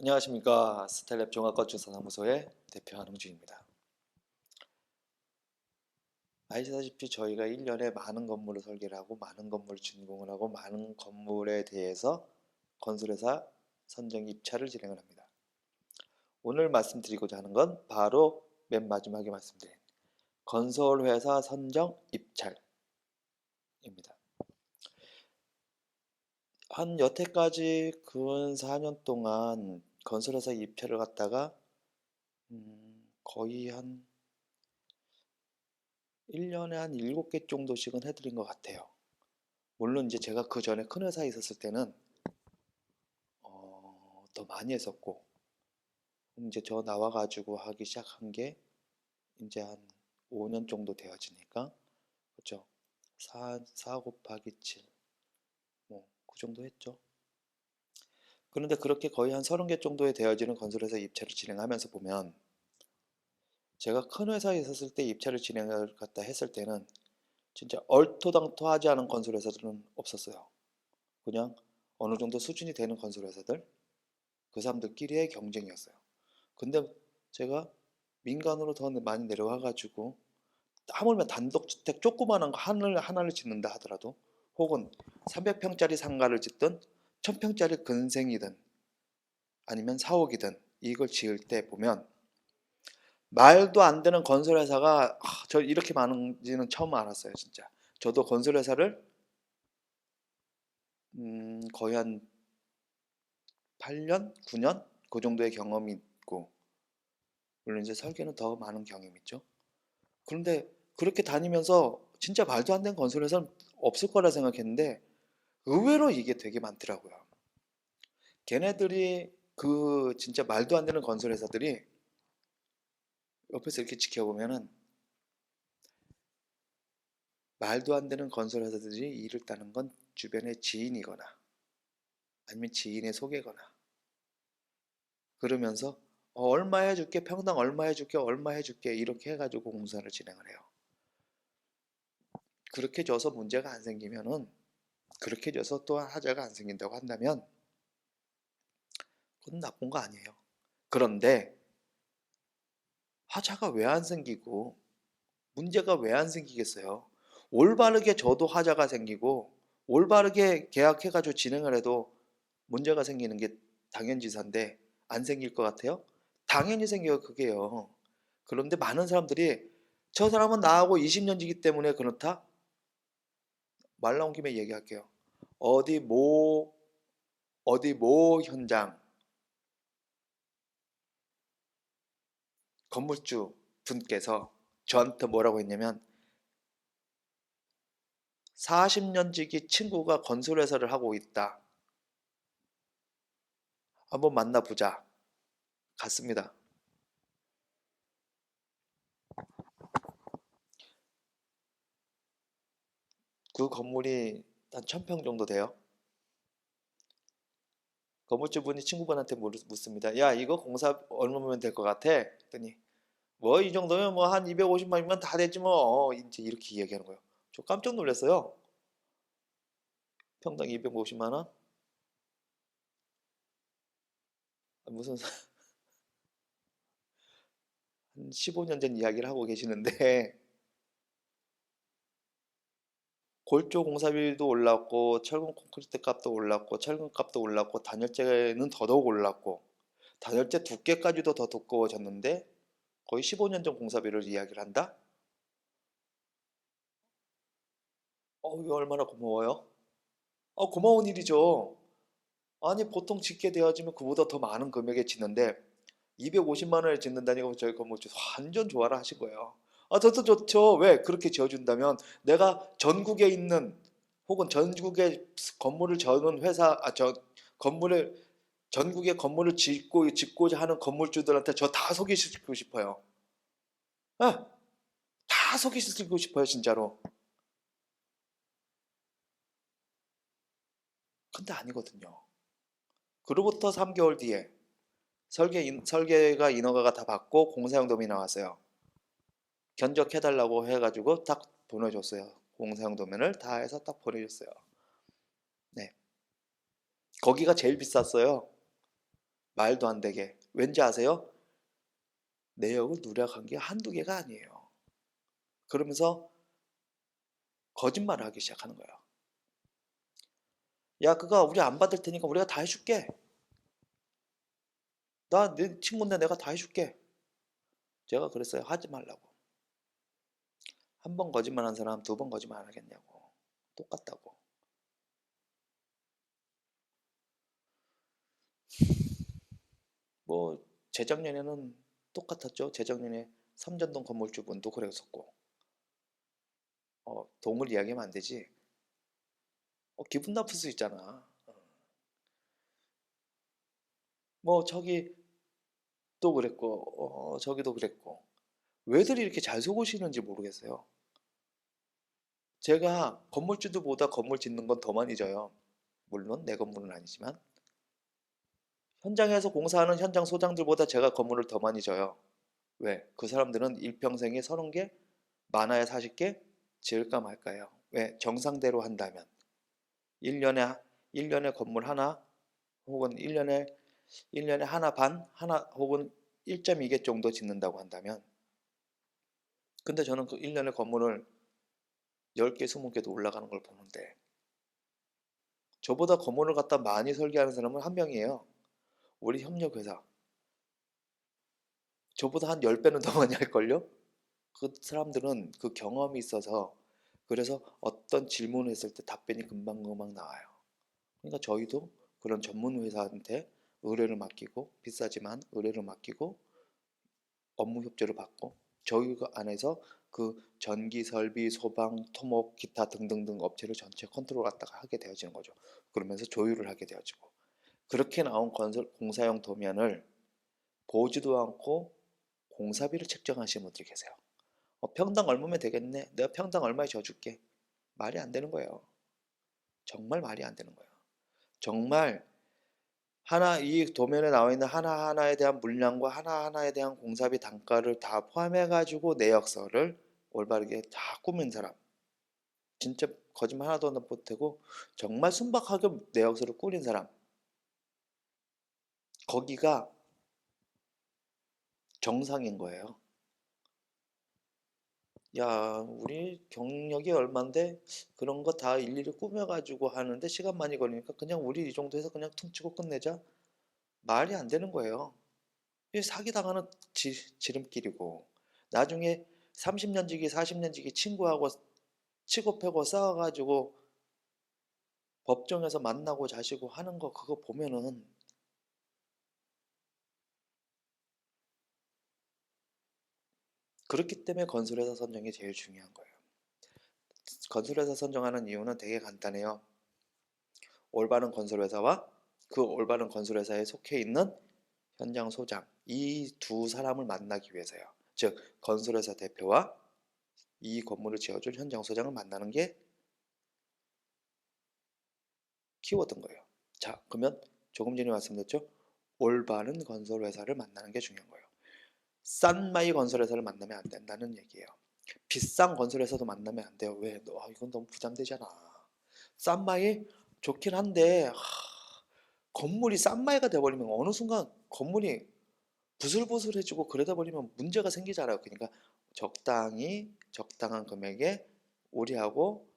안녕하십니까 스텔랩 종합건축사사무소의 대표 한흥준입니다. 아시다시피 저희가 1년에 많은 건물을 설계를 하고 많은 건물을 준공을 하고 많은 건물에 대해서 건설회사 선정 입찰을 진행을 합니다. 오늘 말씀드리고자 하는 건 바로 맨 마지막에 말씀드린 건설회사 선정 입찰입니다. 한 여태까지 근 4년 동안 건설회사 입찰을 갖다가 음, 거의 한 1년에 한 7개 정도씩은 해드린 것 같아요. 물론 이제 제가 그 전에 큰 회사에 있었을 때는 어, 더 많이 했었고 이제 저 나와가지고 하기 시작한 게 이제 한 5년 정도 되어지니까 그렇죠. 4, 4 곱하기 7 뭐 그 정도 했죠. 그런데 그렇게 거의 한 30개 정도에 되어지는 건설회사 입찰을 진행하면서 보면 제가 큰 회사에 있었을 때 입찰을 진행을 갖다 했을 때는 진짜 얼토당토하지 않은 건설회사들은 없었어요. 그냥 어느 정도 수준이 되는 건설회사들 그 사람들끼리의 경쟁이었어요. 근데 제가 민간으로 더 많이 내려와가지고 하물며 단독주택 조그마한 거 하나를, 하나를 짓는다 하더라도 혹은 300평짜리 상가를 짓든 1000평짜리 근생이든 아니면 사옥이든 이걸 지을 때 보면 말도 안 되는 건설회사가 아, 저 이렇게 많은지는 처음 알았어요 진짜. 저도 건설회사를 음, 거의 한 8년, 9년? 그 정도의 경험이 있고 물론 이제 설계는 더 많은 경험이 있죠. 그런데 그렇게 다니면서 진짜 말도 안 되는 건설회사는 없을 거라 생각했는데 의외로 이게 되게 많더라고요. 걔네들이 그 진짜 말도 안 되는 건설 회사들이 옆에서 이렇게 지켜보면은 말도 안 되는 건설 회사들이 일을 따는 건 주변의 지인이거나 아니면 지인의 소개거나 그러면서 어, 얼마 해줄게 평당 얼마 해줄게 얼마 해줄게 이렇게 해가지고 공사를 진행을 해요. 그렇게 줘서 문제가 안 생기면은 그렇게 줘서 또 하자가 안 생긴다고 한다면 그건 나쁜 거 아니에요. 그런데 하자가 왜 안 생기고 문제가 왜 안 생기겠어요? 올바르게 줘도 하자가 생기고 올바르게 계약해가지고 진행을 해도 문제가 생기는 게 당연지사인데 안 생길 것 같아요? 당연히 생겨요 그게요. 그런데 많은 사람들이 저 사람은 나하고 20년 지기 때문에 그렇다? 말 나온 김에 얘기할게요. 어디 모 어디 모 현장 건물주 분께서 저한테 뭐라고 했냐면 40년 지기 친구가 건설회사를 하고 있다. 한번 만나보자. 갔습니다. 그 건물이 한 1000평 정도 돼요. 건물주분이 친구분한테 물- 묻습니다. 야, 이거 공사 얼마면 될 것 같아? 했더니 뭐 이 정도면 뭐 한 250만이면 다 되지 뭐. 이제 이렇게 얘기하는 거예요. 저 깜짝 놀랐어요. 평당 250만 원? 아, 무슨 한 15년 전 이야기를 하고 계시는데 골조 공사비도 올랐고 철근 콘크리트 값도 올랐고 철근 값도 올랐고 단열재는 더더욱 올랐고 단열재 두께까지도 더 두꺼워졌는데 거의 15년 전 공사비를 이야기를 한다? 어, 이거 얼마나 고마워요? 어, 고마운 일이죠. 아니 보통 짓게 되어지면 그보다 더 많은 금액에 짓는데 250만 원에 짓는다니까 저희 건물주 완전 좋아라 하신 거예요. 아, 저도 좋죠. 왜? 그렇게 지어준다면 내가 전국에 있는 혹은 전국에 건물을 저는 회사, 아, 저 건물을 전국에 건물을 짓고 짓고자 하는 건물주들한테 저 다 소개시키고 싶어요. 아, 다 소개시키고 싶어요, 진짜로. 근데 아니거든요. 그로부터 3개월 뒤에 설계 인- 설계가 인허가가 다 받고 공사용 도이 나왔어요. 견적해달라고 해가지고 딱 보내줬어요. 공사용 도면을 다 해서 딱 보내줬어요. 네. 거기가 제일 비쌌어요. 말도 안 되게. 왠지 아세요? 내역을 누락한 게 한두 개가 아니에요. 그러면서 거짓말을 하기 시작하는 거예요. 야, 그거 우리 안 받을 테니까 우리가 다 해줄게. 나 내 친구인데 내가 다 해줄게. 제가 그랬어요. 하지 말라고. 한 번 거짓말한 사람 두 번 거짓말 안 하겠냐고. 똑같다고. 뭐 재작년에는 똑같았죠. 재작년에 삼전동 건물주분도 그랬었고. 어, 동을 이야기하면 안 되지. 어, 기분 나쁠 수 있잖아. 어. 뭐 저기 또 그랬고, 어, 저기도 그랬고. 왜들 이렇게 잘 속으시는지 모르겠어요. 제가 건물주들보다 건물 짓는 건 더 많이 져요. 물론 내 건물은 아니지만. 현장에서 공사하는 현장 소장들보다 제가 건물을 더 많이 져요. 왜? 그 사람들은 일평생에 30개, 많아야 40개 지을까 말까요? 왜? 정상대로 한다면. 1년에, 1년에 건물 하나, 혹은 1년에, 1년에 하나 반, 하나, 혹은 1.2개 정도 짓는다고 한다면. 근데 저는 그 1년에 건물을 10개, 20개도 올라가는 걸 보는데, 저보다 건물을 갖다 많이 설계하는 사람은 한 명이에요. 우리 협력회사. 저보다 한 10배는 더 많이 할걸요? 그 사람들은 그 경험이 있어서 그래서 어떤 질문을 했을 때 답변이 금방금방 나와요. 그러니까 저희도 그런 전문 회사한테 의뢰를 맡기고 비싸지만 의뢰를 맡기고 업무 협조를 받고 저희 그 안에서 그 전기 설비, 소방, 토목, 기타 등등등 업체를 전체 컨트롤 갖다가 하게 되어지는 거죠. 그러면서 조율을 하게 되어지고 그렇게 나온 건설 공사용 도면을 보지도 않고 공사비를 책정하시는 분들이 계세요. 어, 평당 얼마면 되겠네. 내가 평당 얼마에 줘줄게. 말이 안 되는 거예요. 정말 말이 안 되는 거예요. 정말 하나 이 도면에 나와 있는 하나 하나에 대한 물량과 하나 하나에 대한 공사비 단가를 다 포함해 가지고 내역서를 올바르게 다 꾸민 사람. 진짜 거짓말 하나도 안 보태고 정말 순박하게 내역서를 꾸린 사람. 거기가 정상인 거예요. 야, 우리 경력이 얼만데 그런 거 다 일일이 꾸며가지고 하는데 시간 많이 걸리니까 그냥 우리 이 정도 해서 그냥 퉁치고 끝내자. 말이 안 되는 거예요. 이게 사기당하는 지, 지름길이고 나중에 30년 지기, 40년 지기 친구하고 치고 패고 싸워가지고 법정에서 만나고 자시고 하는 거 그거 보면은 그렇기 때문에 건설회사 선정이 제일 중요한 거예요. 건설회사 선정하는 이유는 되게 간단해요. 올바른 건설회사와 그 올바른 건설회사에 속해 있는 현장 소장 이 두 사람을 만나기 위해서요. 즉 건설회사 대표와 이 건물을 지어줄 현장 소장을 만나는 게 키워드인 거예요. 자 그러면 조금 전에 말씀드렸죠. 올바른 건설회사를 만나는 게 중요한 거예요. 싼 마이 건설회사를 만나면 안 된다는 얘기예요. 비싼 건설회사도 만나면 안 돼요. 왜? 너, 아, 이건 너무 부담되잖아. 싼 마이 좋긴 한데 하, 건물이 싼 마이가 돼버리면 어느 순간 건물이 부슬부슬해지고 그러다 버리면 문제가 생기잖아요. 그러니까 적당히 적당한 금액에 우리하고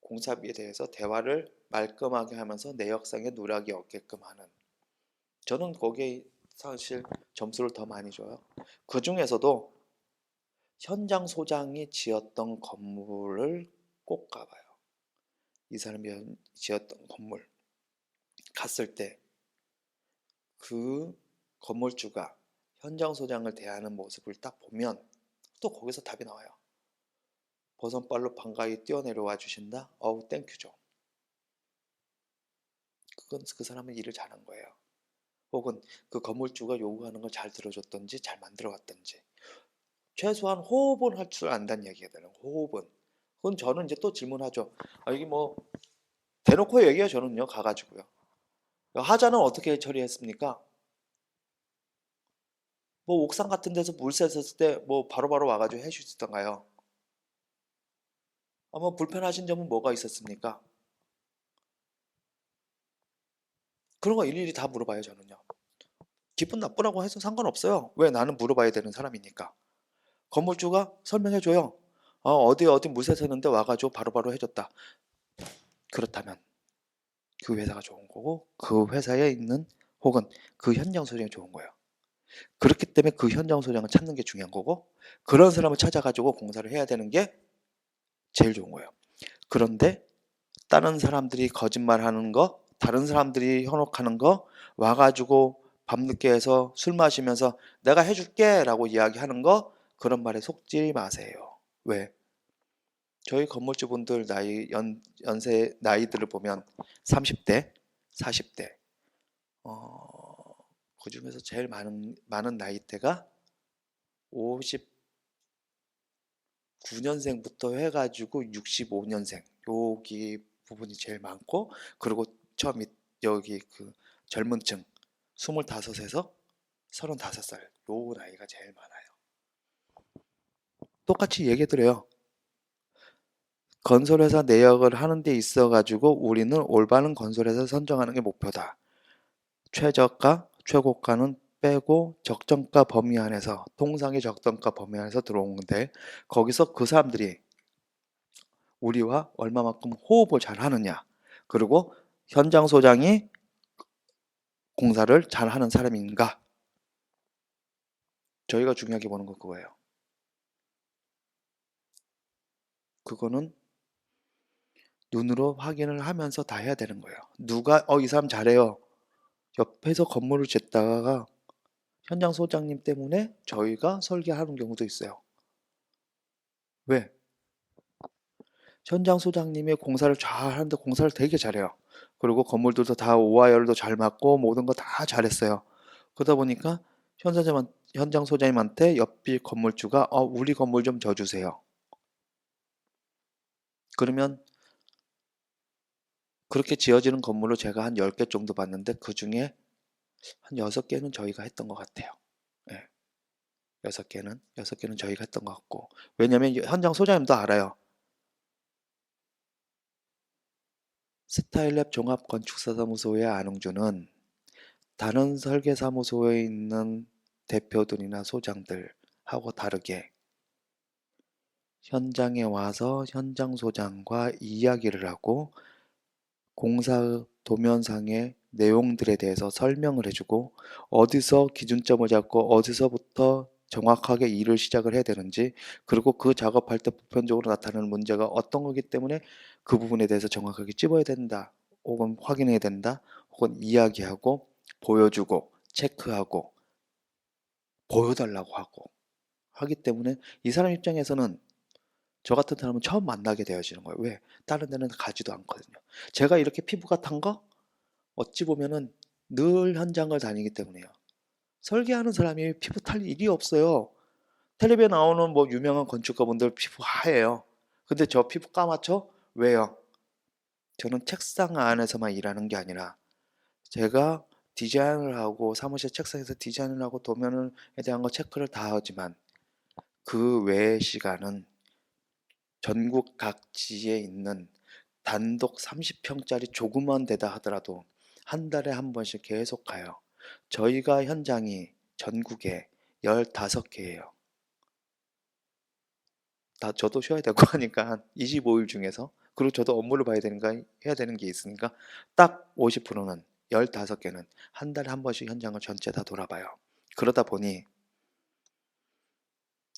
공사비에 대해서 대화를 말끔하게 하면서 내 역상의 누락이 없게끔 하는 저는 거기에 사실 점수를 더 많이 줘요. 그 중에서도 현장 소장이 지었던 건물을 꼭 가봐요. 이 사람이 지었던 건물 갔을 때 그 건물주가 현장 소장을 대하는 모습을 딱 보면 또 거기서 답이 나와요. 버선발로 반가이 뛰어내려와 주신다? 어우 땡큐죠. 그건 그 사람은 일을 잘한 거예요. 혹은 그 건물주가 요구하는 걸 잘 들어줬던지 잘 만들어 왔던지. 최소한 호흡은 할 줄 안다는 얘기가 되는 호흡은. 그건 저는 이제 또 질문하죠. 아 이게 뭐 대놓고 얘기해요 저는요 가가지고요. 하자는 어떻게 처리했습니까? 뭐 옥상 같은 데서 물 샜을 때 뭐 바로바로 와가지고 해주시던가요? 아마 불편하신 점은 뭐가 있었습니까 그런 거 일일이 다 물어봐요 저는요 기분 나쁘라고 해서 상관없어요. 왜 나는 물어봐야 되는 사람이니까. 건물주가 설명해줘요. 어, 어디 어디 물세 샜는데 와가지고 바로 바로 해줬다. 그렇다면 그 회사가 좋은 거고 그 회사에 있는 혹은 그 현장 소장이 좋은 거예요. 그렇기 때문에 그 현장 소장을 찾는 게 중요한 거고 그런 사람을 찾아가지고 공사를 해야 되는 게 제일 좋은 거예요. 그런데 다른 사람들이 거짓말하는 거, 다른 사람들이 현혹하는 거 와가지고 밤늦게 해서 술 마시면서 내가 해줄게 라고 이야기하는 거 그런 말에 속지 마세요. 왜? 저희 건물주분들 나이 연 연세 나이들을 보면 30대, 40대, 어, 그 중에서 제일 많은 많은 나이대가 59년생부터 해가지고 65년생 여기 부분이 제일 많고 그리고 처음 이- 여기 그 젊은 층 25에서 35살 요 나이가 제일 많아요. 똑같이 얘기 드려요. 건설회사 내역을 하는 데 있어 가지고 우리는 올바른 건설회사 선정하는 게 목표다. 최저가, 최고가는 빼고 적정가 범위 안에서 통상의 적정가 범위 안에서 들어오는데 거기서 그 사람들이 우리와 얼마만큼 호흡을 잘 하느냐 그리고 현장 소장이 공사를 잘 하는 사람인가 저희가 중요하게 보는 건 그거예요. 그거는 눈으로 확인을 하면서 다 해야 되는 거예요. 누가 어 이 사람 잘해요. 옆에서 건물을 짓다가 현장 소장님 때문에 저희가 설계하는 경우도 있어요. 왜? 현장 소장님이 공사를 잘 하는데 공사를 되게 잘해요. 그리고 건물들도 다 오와열도 잘 맞고 모든 거 다 잘했어요. 그러다 보니까 현장자만 현장 소장님한테 옆집 건물주가 어 우리 건물 좀 져주세요. 그러면 그렇게 지어지는 건물로 제가 한 10개 정도 봤는데 그 중에 한 6개는 저희가 했던 것 같아요. 예. 6개는 6개는 저희가 했던 것 같고 왜냐면 현장 소장님도 알아요. 스타일랩 종합건축사사무소의 안흥주는 다른 설계사무소에 있는 대표들이나 소장들하고 다르게 현장에 와서 현장 소장과 이야기를 하고 공사 도면상의 내용들에 대해서 설명을 해주고 어디서 기준점을 잡고 어디서부터 정확하게 일을 시작을 해야 되는지 그리고 그 작업할 때 보편적으로 나타나는 문제가 어떤 거기 때문에 그 부분에 대해서 정확하게 찝어야 된다 혹은 확인해야 된다 혹은 이야기하고 보여주고 체크하고 보여달라고 하고 하기 때문에 이 사람 입장에서는 저 같은 사람은 처음 만나게 되어지는 거예요. 왜? 다른 데는 가지도 않거든요. 제가 이렇게 피부가 탄 거 어찌 보면은 늘 현장을 다니기 때문에요. 설계하는 사람이 피부 탈 일이 없어요. 텔레비에 나오는 뭐 유명한 건축가분들 피부 하얘요. 근데 저 피부 까맣죠? 왜요? 저는 책상 안에서만 일하는 게 아니라 제가 디자인을 하고 사무실 책상에서 디자인을 하고 도면에 대한 거 체크를 다 하지만 그 외의 시간은 전국 각지에 있는 단독 30평짜리 조그만 데다 하더라도 한 달에 한 번씩 계속 가요. 저희가 현장이 전국에 15개예요. 다 저도 쉬어야 되고 하니까 한 25일 중에서 그리고 저도 업무를 봐야 되는가 해야 되는 게 있으니까 딱 50%는 15개는 한 달에 한 번씩 현장을 전체 다 돌아봐요. 그러다 보니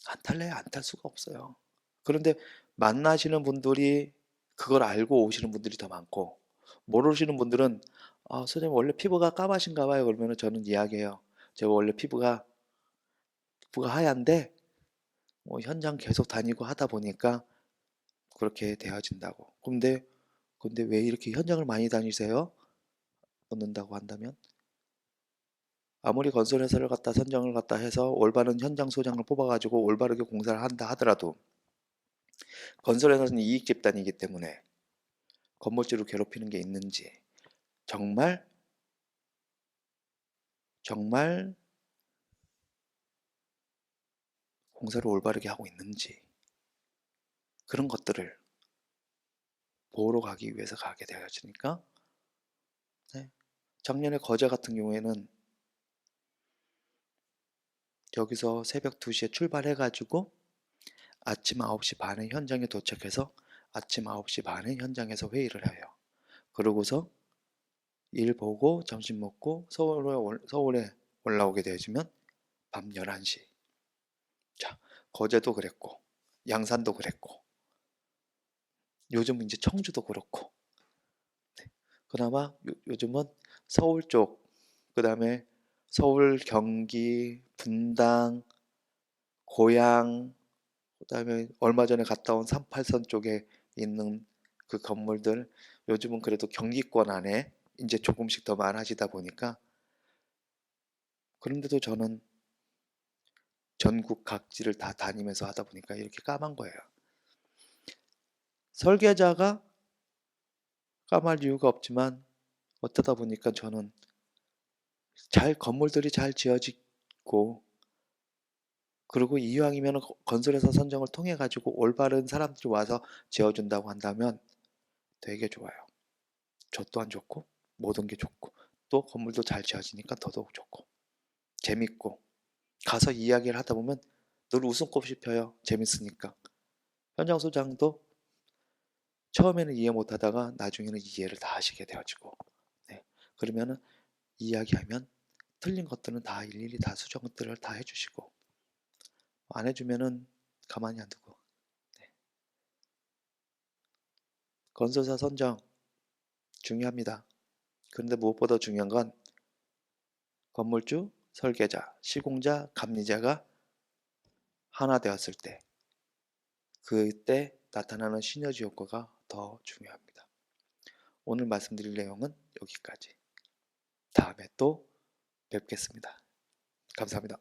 안 탈래야 안 탈 수가 없어요. 그런데 만나시는 분들이 그걸 알고 오시는 분들이 더 많고 모르시는 분들은 아, 선생님 원래 피부가 까마신가 봐요. 그러면 저는 이야기해요. 제가 원래 피부가 피부가 하얀데 뭐 현장 계속 다니고 하다 보니까 그렇게 되어진다고. 근데 근데 왜 이렇게 현장을 많이 다니세요? 얻는다고 한다면 아무리 건설회사를 갖다 선정을 갖다 해서 올바른 현장 소장을 뽑아가지고 올바르게 공사를 한다 하더라도 건설회사는 이익 집단이기 때문에 건물주를 괴롭히는 게 있는지 정말 정말 공사를 올바르게 하고 있는지 그런 것들을 보러 가기 위해서 가게 되어지니까 네. 작년에 거제 같은 경우에는 여기서 새벽 2시에 출발해가지고 아침 9시 반에 현장에 도착해서 아침 9시 반에 현장에서 회의를 해요. 그러고서 일 보고 점심 먹고 서울에, 올- 서울에 올라오게 되어지면 밤 11시. 자, 거제도 그랬고, 양산도 그랬고, 요즘 이제 청주도 그렇고, 네. 그나마 요, 요즘은 서울 쪽, 그 다음에 서울, 경기, 분당, 고양, 그 다음에 얼마 전에 갔다 온 38선 쪽에 있는 그 건물들 요즘은 그래도 경기권 안에 이제 조금씩 더 많아지다 보니까 그런데도 저는 전국 각지를 다 다니면서 하다 보니까 이렇게 까만 거예요. 설계자가 까말 이유가 없지만 어쩌다 보니까 저는 잘 건물들이 잘 지어지고 그리고 이왕이면 건설회사 선정을 통해 가지고 올바른 사람들이 와서 지어준다고 한다면 되게 좋아요. 저 또한 좋고 모든 게 좋고 또 건물도 잘 지어지니까 더더욱 좋고 재밌고 가서 이야기를 하다 보면 늘 웃음꽃이 펴요. 재밌으니까. 현장 소장도 처음에는 이해 못하다가 나중에는 이해를 다 하시게 되어지고 네. 그러면은 이야기하면 틀린 것들은 다 일일이 다 수정들을 다 해주시고 안 해주면은 가만히 안 두고 네. 건설사 선정 중요합니다. 그런데 무엇보다 중요한 건 건물주, 설계자, 시공자, 감리자가 하나 되었을 때 그때 나타나는 시너지 효과가 더 중요합니다. 오늘 말씀드릴 내용은 여기까지. 다음에 또 뵙겠습니다. 감사합니다.